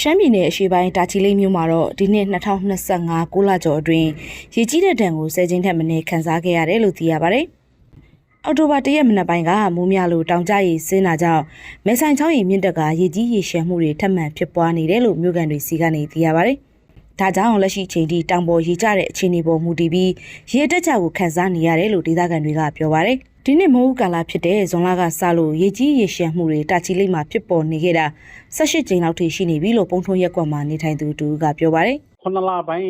ရှမ်းပြည်နယ်အရှေ့ပိုင်းတာချီလိတ်မြို့မှာတော့ဒီနှစ်2025ကိုလကျော်အတွင်းရေကြီးတဲ့ဒဏ်ကိုဆယ်ကျင်းထက်မနည်းခန်းစားခဲ့ရတယ်လို့သိရပါတယ်။အောက်တိုဘာ၁ရက်မနက်ပိုင်းကမိုးများလို့တောင်ကျရေဆင်းလာကြောင်းမဲဆိုင်ချောင်းရီမြင့်တက်ကရေကြီးရေရှမ်းမှုတွေထပ်မံဖြစ်ပွားနေတယ်လို့မြို့ကန်တွေစီကနေသိရပါတယ်။ဒါကြောင့်လက်ရှိအချိန်ထိတောင်ပေါ်ရေကျတဲ့အခြေအနေပေါ်မူတည်ပြီးရေတက်ကြကိုခန်းစားနေရတယ်လို့ဒေသခံတွေကပြောပါတယ်။ ဒီနှစ်မိုးဦးကာလဖြစ်တဲ့ဇွန်လကစလို့ရေကြီးရေရှမ်းမှုတွေတာချီလိတ်မှာဖြစ်ပေါ်နေခဲ့တာ18ကြိမ်လောက်ထိရှိနေပြီလို့ပုံထုံးရက်ကွက်မှာနေထိုင်သူတူကပြောပါတယ်ခုနစ်လပိုင်း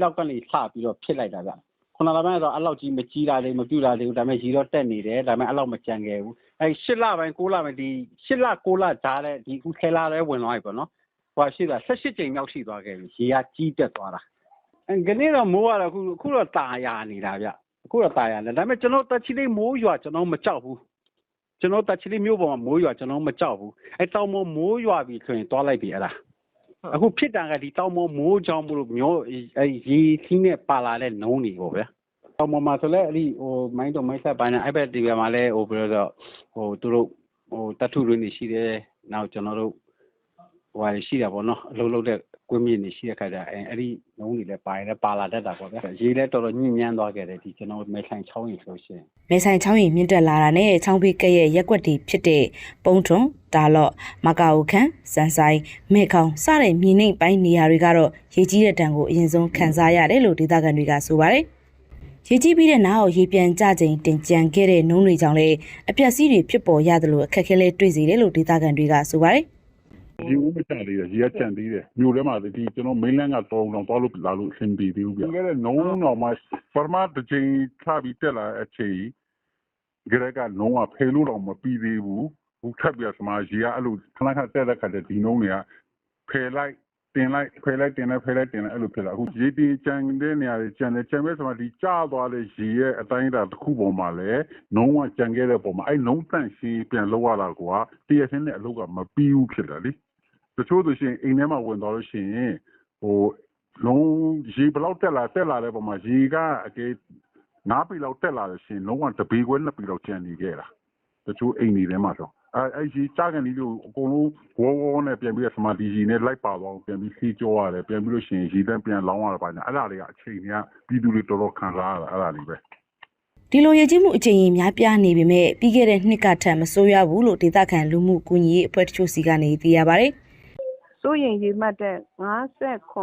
လောက်ကနေစပြီးတော့ဖြစ်လိုက်တာဗျခုနစ်လပိုင်းတော့အဲ့လောက်ကြီးမကြီးတာလေးမပြူတာလေးဒါပေမဲ့ရီတော့တက်နေတယ်ဒါပေမဲ့အဲ့လောက်မကြံခဲ့ဘူးအဲ့၈လပိုင်း9လပိုင်းဒီ၈လ9လဂျားတဲ့ဒီခုထဲလာတဲ့ဝင်သွားပြီပေါ့နော်ဟိုရှိတာ18ကြိမ်မြောက်ရှိသွားခဲ့ပြီရေကကြီးတက်သွားတာအဲကနေ့တော့မိုးကတော့အခုအခုတော့ตาရနေတာဗျ အခုတော့ตาရနေဒါပေမဲ့ကျွန်တော်တက်ချီလေးမိုးရွာကျွန်တော်မကြောက်ဘူးကျွန်တော်တက်ချီလေးမျိုးပေါ်မှာမိုးရွာကျွန်တော်မကြောက်ဘူးအဲတောင်ပေါ်မိုးရွာပြီဆိုရင်တွားလိုက်ပြီအဲ့ဒါအခုဖြစ်တာကဒီတောင်ပေါ်မိုးကြောင်မလို့မျိုးအဲရေခင်းနဲ့ပါလာတဲ့နုံးတွေပေါ့ဗျာတောင်ပေါ်မှာဆိုလဲအဲ့ဒီဟိုမိုင်းတော့မိုင်းဆက်ပိုင်းနဲ့အဲ့ဘက်ဒီဘက်မှာလဲဟိုဘယ်လိုဆိုဟိုသူတို့ဟိုတတ်ထုတွေနေရှိတယ်နောက်ကျွန်တော်တို့ ဟိုဟာရှိတာပေါ့နော်အလုံးလုံးတဲ့ကွင်းမြင့်နေရှိတဲ့ခါကျအဲအဲ့ဒီနုံးတွေလည်းပါရင်လည်းပါလာတတ်တာပေါ့ဗျာရေလည်းတော်တော်ညှဉ်းညမ်းသွားခဲ့တယ်ဒီကျွန်တော်မဲဆိုင်ချောင်းရင်ဆိုရှင်။မဲဆိုင်ချောင်းရင်မြင့်တက်လာတာနဲ့ချောင်းဘေးကဲ့ရဲ့ရက်ကွက်တွေဖြစ်တဲ့ပုံထွန်ဒါလော့မကာအိုခန်စန်ဆိုင်မဲခေါင်စတဲ့မြေနိမ့်ပိုင်းနေရာတွေကတော့ရေကြီးတဲ့တံကိုအရင်ဆုံးခန်းစားရတယ်လို့ဒေသခံတွေကဆိုပါတယ်။ရေကြီးပြီးတဲ့နောက်ရေပြန်ကျချိန်တင်ကြံခဲ့တဲ့နှုံးတွေကြောင့်လည်းအပြက်စီးတွေဖြစ်ပေါ်ရတယ်လို့အခက်အခဲလေးတွေ့စေတယ်လို့ဒေသခံတွေကဆိုပါတယ်။ ဒီဦးမချသေးတယ်ရေကကြံသေးတယ်မြို့ထဲမှာဒီကျွန်တော်မိန်းလန်းကတောင်းတောင်းသွားလို့လာလို့အဆင်ပြေသေးဘူးဗျ။ဒါကလည်းနုံတော့မှပရမတ်တစ်ချိန်ထပြီးတက်လာအချိန်ကြရကနုံကဖေလို့တော့မပြီးသေးဘူး။ဘူးထပ်ပြစမရေကအဲ့လိုခဏခဏတက်တဲ့ခါတည်းဒီနုံတွေကဖယ်လိုက်တင်လိုက်ဖယ်လိုက်တင်လိုက်ဖယ်လိုက်တင်လိုက်အဲ့လိုဖြစ်လာအခုရေတီကြံတဲ့နေရာတွေကြံတယ်ကြံမဲ့ဆိုမှဒီကျသွားတဲ့ရေရဲ့အတိုင်းအတာတစ်ခုပေါ်မှာလဲနုံကကြံခဲ့တဲ့ပုံမှာအဲ့နုံတန့်ရှင်းပြန်လောက်ရတာကွာတရစင်းနဲ့အလုပ်ကမပြီးဘူးဖြစ်တယ်လေ တချို့ဆိုရှင်အိမ်ထဲမှာဝင်သွားလို့ရှိရင်ဟိုလုံးရေဘလောက်တက်လာတက်လာတဲ့ပုံမှာရေကအကေငါးပေလောက်တက်လာလို့ရှိရင်လုံးဝတပေခွဲနှစ်ပေလောက်ကျန်နေခဲ့တာတချို့အိမ်တွေထဲမှာဆိုအဲအဲရေချကန်ဒီလိုအကုန်လုံးဝေါဝေါနဲ့ပြန်ပြီးတော့စမာဒီရေနဲ့လိုက်ပါသွားအောင်ပြန်ပြီးစီးကြောရတယ်ပြန်ပြီးလို့ရှိရင်ရေတန်းပြန်လောင်းရတာပါညာအဲ့ဒါတွေကအချိန်တွေကပြည်သူတွေတော်တော်ခံစားရတာအဲ့ဒါတွေပဲဒီလိုရည်ကြီးမှုအကြိမ်ကြီးများပြားနေပေမဲ့ပြီးခဲ့တဲ့နှစ်ကထက်မဆိုးရဘူးလို့ဒေသခံလူမှုကူညီရေးအဖွဲ့တချို့စီကနေသိရပါတယ် စိုးရင်ရေမှတ်တဲ့59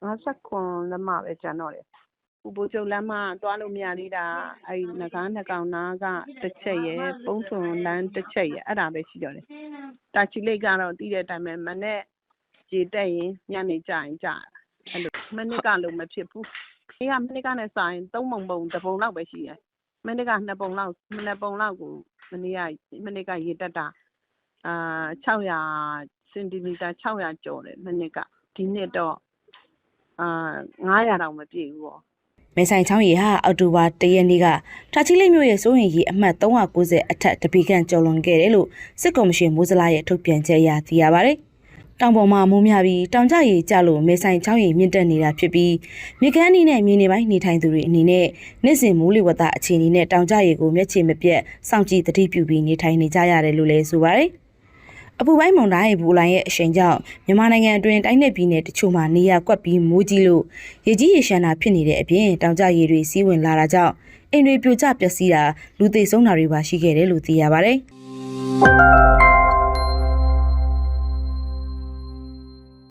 59လက်မပဲကျန်တော့တယ်။ဥပိုလ်ချုပ်လမ်းမသွားလို့မရသေးတာအဲ့ဒီငကားနှစ်ကောင်နားကတစ်ချက်ရယ်ပုံးထွန်လမ်းတစ်ချက်ရယ်အဲ့ဒါပဲရှိတော့တယ်။တာချီလိတ်ကတော့တီးတဲ့အတိုင်းပဲမနဲ့ရေတက်ရင်ညနေကျရင်ကြာတာအဲ့လိုမနစ်ကလို့မဖြစ်ဘူး။ဒီကမနစ်ကနဲ့စာရင်သုံးပုံပုံတစ်ပုံလောက်ပဲရှိတယ်။မနစ်ကနှစ်ပုံလောက်နှစ်ပုံလောက်ကိုမနေ့ကမနေ့ကရေတက်တာအာ600 စင်တီမီတာ600ကျော်တယ်မနှစ်ကဒီနှစ်တော့အာ900တောင်မပြည့်ဘူးပေါ့မဲဆိုင်ချောင်းရီဟာအောက်တိုဘာ၁ရက်နေ့ကထာချီလိတ်မြို့ရဲ့စိုးရင်ရီအမှတ်390အထက်တပီကန်ကျော်လွန်ခဲ့တယ်လို့စစ်ကော်မရှင်မိုးစလာရဲ့ထုတ်ပြန်ချက်အရသိရပါတယ်။တောင်ပေါ်မှာမိုးများပြီးတောင်ကျရေကျလို့မဲဆိုင်ချောင်းရီမြင့်တက်နေတာဖြစ်ပြီးမြေကမ်းအနီးနဲ့မြေနေပိုင်းနေထိုင်သူတွေအနေနဲ့နေ့စဉ်မိုးလေဝသအခြေအနေနဲ့တောင်ကျရေကိုမျက်ခြေမပြတ်စောင့်ကြည့်သတိပြုပြီးနေထိုင်နေကြရတယ်လို့လည်းဆိုပါတယ်။ အပူပိုင်းမုန်တိုင်းဘူလိုင်းရဲ့အရှိန်ကြောင့်မြန်မာနိုင်ငံအတွင်းတိုင်းနယ်ပြည်နယ်တချို့မှာနေရာကွက်ပြီးမိုးကြီးလို့ရေကြီးရေရှမ်းတာဖြစ်နေတဲ့အပြင်တောင်ကျရေတွေစီးဝင်လာတာကြောင့်အိမ်တွေပြိုကျပျက်စီးတာလူသေဆုံးတာတွေပါရှိခဲ့တယ်လို့သိရပါဗျ။